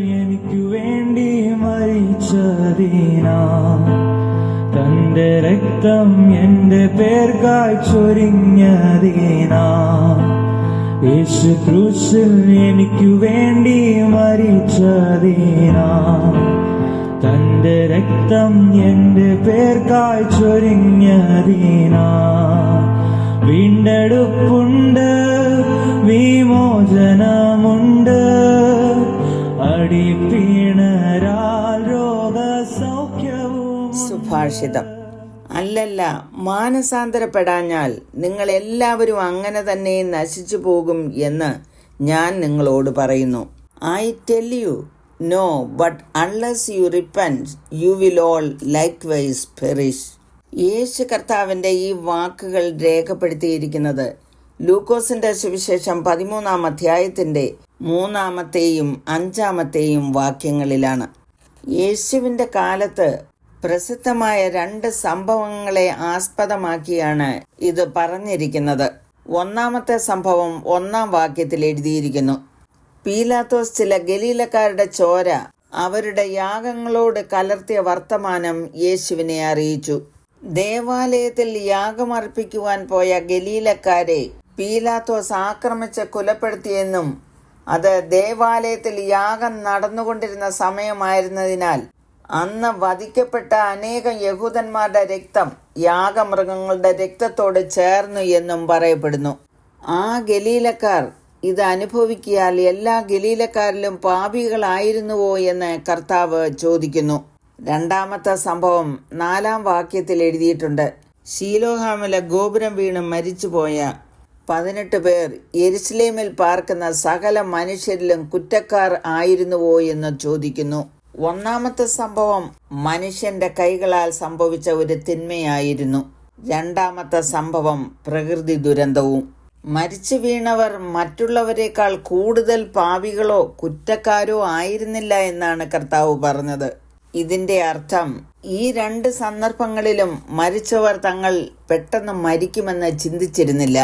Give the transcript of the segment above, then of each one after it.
എനിക്കു വേണ്ടി മരിച്ചതിനാ. തന്റെ രക്തം എന്റെ പേർക്കായി ചൊരിഞ്ഞതിനാ. യേശു ക്രൂശിൽ എനിക്കു വേണ്ടി മരിച്ചതിനാ. തന്റെ രക്തം എന്റെ പേർക്കായി ചൊരിഞ്ഞതിനാ. വീണ്ടെടുപ്പുണ്ട് വിമോചനമുണ്ട്. അടിപ്പീണരാൽ രോഗസൗഖ്യവും. സുഭാഷിതം. അല്ലല്ല മാനസാന്തരപ്പെടാഞ്ഞാൽ നിങ്ങൾ എല്ലാവരും അങ്ങനെ തന്നെ നശിച്ചു പോകും എന്ന് ഞാൻ നിങ്ങളോട് പറയുന്നു. I tell you no but unless you repent you will all likewise perish Yeshu കർത്താവിന്റെ ഈ വാക്കുകൾ രേഖപ്പെടുത്തിയിരിക്കുന്നത് ലൂക്കോസിന്റെ സുവിശേഷം പതിമൂന്നാം അധ്യായത്തിന്റെ മൂന്നാമത്തെയും അഞ്ചാമത്തെയും വാക്യങ്ങളിലാണ്. യേശുവിന്റെ കാലത്ത് പ്രസിദ്ധമായ രണ്ട് സംഭവങ്ങളെ ആസ്പദമാക്കിയാണ് ഇത് പറഞ്ഞിരിക്കുന്നത്. ഒന്നാമത്തെ സംഭവം ഒന്നാം വാക്യത്തിൽ എഴുതിയിരിക്കുന്നു. പീലാത്തോസ് ചില ഗലീലക്കാരുടെ ചോര അവരുടെ യാഗങ്ങളോട് കലർത്തിയ വർത്തമാനം യേശുവിനെ അറിയിച്ചു. ദേവാലയത്തിൽ യാഗമർപ്പിക്കുവാൻ പോയ ഗലീലക്കാരെ പീലാത്തോസ് ആക്രമിച്ച് കൊലപ്പെടുത്തിയെന്നും അത് ദേവാലയത്തിൽ യാഗം നടന്നുകൊണ്ടിരുന്ന സമയമായിരുന്നതിനാൽ അന്ന് വധിക്കപ്പെട്ട അനേകം യഹൂദന്മാരുടെ രക്തം യാഗമൃഗങ്ങളുടെ രക്തത്തോട് ചേർന്നു എന്നും പറയപ്പെടുന്നു. ആ ഗലീലക്കാർ ഇത് അനുഭവിക്കിയാൽ എല്ലാ ഗലീലക്കാരിലും പാപികളായിരുന്നുവോ എന്ന് കർത്താവ് ചോദിക്കുന്നു. രണ്ടാമത്തെ സംഭവം നാലാം വാക്യത്തിൽ എഴുതിയിട്ടുണ്ട്. ശീലോഹാമിലെ ഗോപുരം വീണ് മരിച്ചുപോയ പതിനെട്ട് പേർ യെരുസലേമിൽ പാർക്കുന്ന സകല മനുഷ്യരിലും കുറ്റക്കാർ ആയിരുന്നുവോ എന്ന് ചോദിക്കുന്നു. ഒന്നാമത്തെ സംഭവം മനുഷ്യന്റെ കൈകളാൽ സംഭവിച്ച ഒരു തിന്മയായിരുന്നു. രണ്ടാമത്തെ സംഭവം പ്രകൃതി ദുരന്തവും. മരിച്ചു വീണവർ മറ്റുള്ളവരെക്കാൾ കൂടുതൽ പാവികളോ കുറ്റക്കാരോ ആയിരുന്നില്ല എന്നാണ് കർത്താവ് പറഞ്ഞത്. ഇതിന്റെ അർത്ഥം ഈ രണ്ട് സന്ദർഭങ്ങളിലും മരിച്ചവർ തങ്ങൾ പെട്ടെന്ന് മരിക്കുമെന്ന് ചിന്തിച്ചിരുന്നില്ല.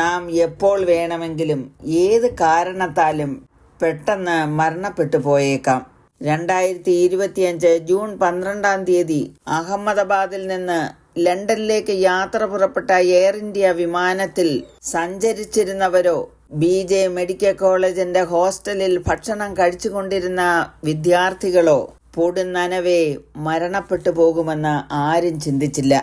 നാം എപ്പോൾ വേണമെങ്കിലും ഏത് കാരണത്താലും പെട്ടെന്ന് മരണപ്പെട്ടു പോയേക്കാം. രണ്ടായിരത്തി ഇരുപത്തിയഞ്ച് ജൂൺ പന്ത്രണ്ടാം തീയതി അഹമ്മദാബാദിൽ നിന്ന് ലണ്ടനിലേക്ക് യാത്ര പുറപ്പെട്ട എയർ ഇന്ത്യ വിമാനത്തിൽ സഞ്ചരിച്ചിരുന്നവരോ ബി ജെ മെഡിക്കൽ കോളേജിന്റെ ഹോസ്റ്റലിൽ ഭക്ഷണം കഴിച്ചുകൊണ്ടിരുന്ന വിദ്യാർത്ഥികളോ പൊടുന്നനവെ മരണപ്പെട്ടു പോകുമെന്ന് ആരും ചിന്തിച്ചില്ല.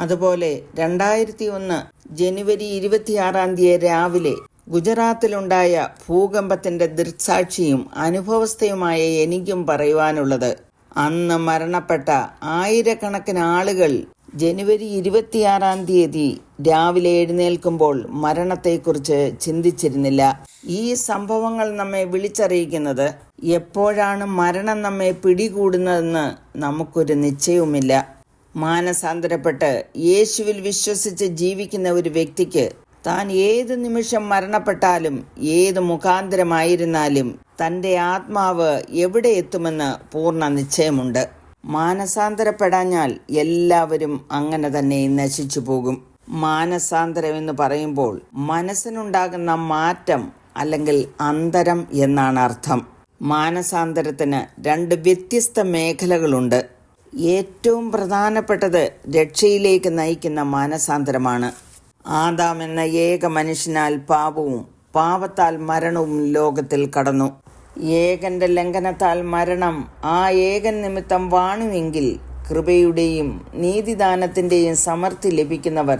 അതുപോലെ രണ്ടായിരത്തി ഒന്ന് ജനുവരി ഇരുപത്തിയാറാം തീയതി രാവിലെ ഗുജറാത്തിലുണ്ടായ ഭൂകമ്പത്തിന്റെ ദൃക്സാക്ഷിയും അനുഭവസ്ഥയുമായ എനിക്കും പറയുവാനുള്ളത്. അന്ന് മരണപ്പെട്ട ആയിരക്കണക്കിന് ആളുകൾ ജനുവരി ഇരുപത്തിയാറാം തീയതി രാവിലെ എഴുന്നേൽക്കുമ്പോൾ മരണത്തെക്കുറിച്ച് ചിന്തിച്ചിരുന്നില്ല. ഈ സംഭവങ്ങൾ നമ്മെ വിളിച്ചറിയിക്കുന്നത് എപ്പോഴാണ് മരണം നമ്മെ പിടികൂടുന്നതെന്ന് നമുക്കൊരു നിശ്ചയവുമില്ല. മാനസാന്തരപ്പെട്ട് യേശുവിൽ വിശ്വസിച്ച് ജീവിക്കുന്ന ഒരു വ്യക്തിക്ക് താൻ ഏത് നിമിഷം മരണപ്പെട്ടാലും ഏത് മുഖാന്തരമായിരുന്നാലും തന്റെ ആത്മാവ് എവിടെ എത്തുമെന്ന് പൂർണ നിശ്ചയമുണ്ട്. മാനസാന്തരപ്പെടാഞ്ഞാൽ എല്ലാവരും അങ്ങനെ തന്നെ നശിച്ചു പോകും. മാനസാന്തരം എന്ന് പറയുമ്പോൾ മനസ്സിനുണ്ടാകുന്ന മാറ്റം അല്ലെങ്കിൽ അന്തരം എന്നാണ് അർത്ഥം. മാനസാന്തരത്തിന് രണ്ട് വ്യത്യസ്ത മേഖലകളുണ്ട്. ഏറ്റവും പ്രധാനപ്പെട്ടത് രക്ഷയിലേക്ക് നയിക്കുന്ന മാനസാന്തരമാണ്. ആദാം എന്ന ഏക മനുഷ്യനാൽ പാപവും പാപത്താൽ മരണവും ലോകത്തിൽ കടന്നു. ഏകന്റെ ലംഘനത്താൽ മരണം. ആ ഏകൻ നിമിത്തം വാണുവെങ്കിൽ കൃപയുടെയും നീതിദാനത്തിന്റെയും സമർത്ഥി ലഭിക്കുന്നവർ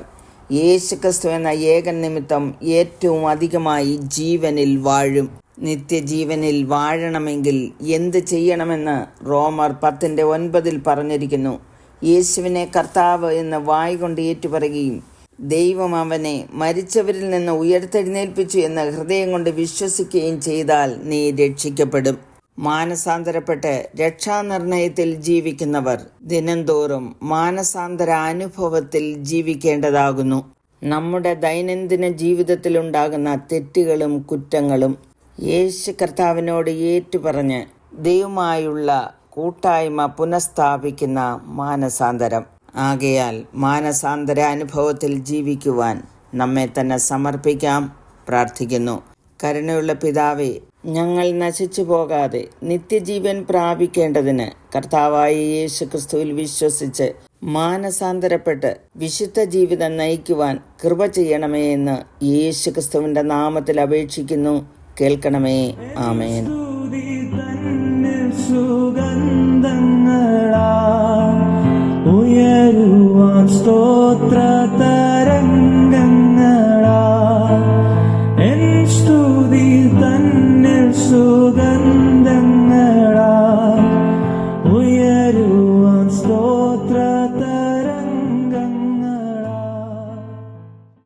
യേശുക്രിസ്തു എന്ന ഏകൻ നിമിത്തം ഏറ്റവും അധികമായി ജീവനിൽ വാഴും. നിത്യജീവനിൽ വാഴണമെങ്കിൽ എന്ത് ചെയ്യണമെന്ന് റോമർ പത്തിന്റെ ഒൻപതിൽ പറഞ്ഞിരിക്കുന്നു. യേശുവിനെ കർത്താവ് എന്ന് വായ് കൊണ്ട് ഏറ്റുപറയുകയും ദൈവം അവനെ മരിച്ചവരിൽ നിന്ന് ഉയർത്തെഴുന്നേൽപ്പിച്ചു എന്ന് ഹൃദയം കൊണ്ട് വിശ്വസിക്കുകയും ചെയ്താൽ നീ രക്ഷിക്കപ്പെടും. മാനസാന്തരപ്പെട്ട് രക്ഷാനിർണയത്തിൽ ജീവിക്കുന്നവർ ദിനംതോറും മാനസാന്തര അനുഭവത്തിൽ ജീവിക്കേണ്ടതാകുന്നു. നമ്മുടെ ദൈനംദിന ജീവിതത്തിലുണ്ടാകുന്ന തെറ്റുകളും കുറ്റങ്ങളും യേശു കർത്താവിനോട് ഏറ്റുപറഞ്ഞ് ദൈവമായുള്ള കൂട്ടായ്മ പുനഃസ്ഥാപിക്കുന്ന മാനസാന്തരം. ആകയാൽ മാനസാന്തര അനുഭവത്തിൽ ജീവിക്കുവാൻ നമ്മെ തന്നെ സമർപ്പിക്കാം പ്രാർത്ഥിക്കുന്നു. കരുണയുള്ള പിതാവേ ഞങ്ങൾ നശിച്ചു പോകാതെ നിത്യജീവൻ പ്രാപിക്കേണ്ടതിന് കർത്താവായ യേശു ക്രിസ്തുവിൽ വിശ്വസിച്ച് മാനസാന്തരപ്പെട്ട് വിശുദ്ധ ജീവിതം നയിക്കുവാൻ കൃപ ചെയ്യണമേ എന്ന് യേശു ക്രിസ്തുവിന്റെ നാമത്തിൽ അപേക്ഷിക്കുന്നു. കേൾക്കണമേ. ആമേൻ. സുഗന്ധങ്ങൾ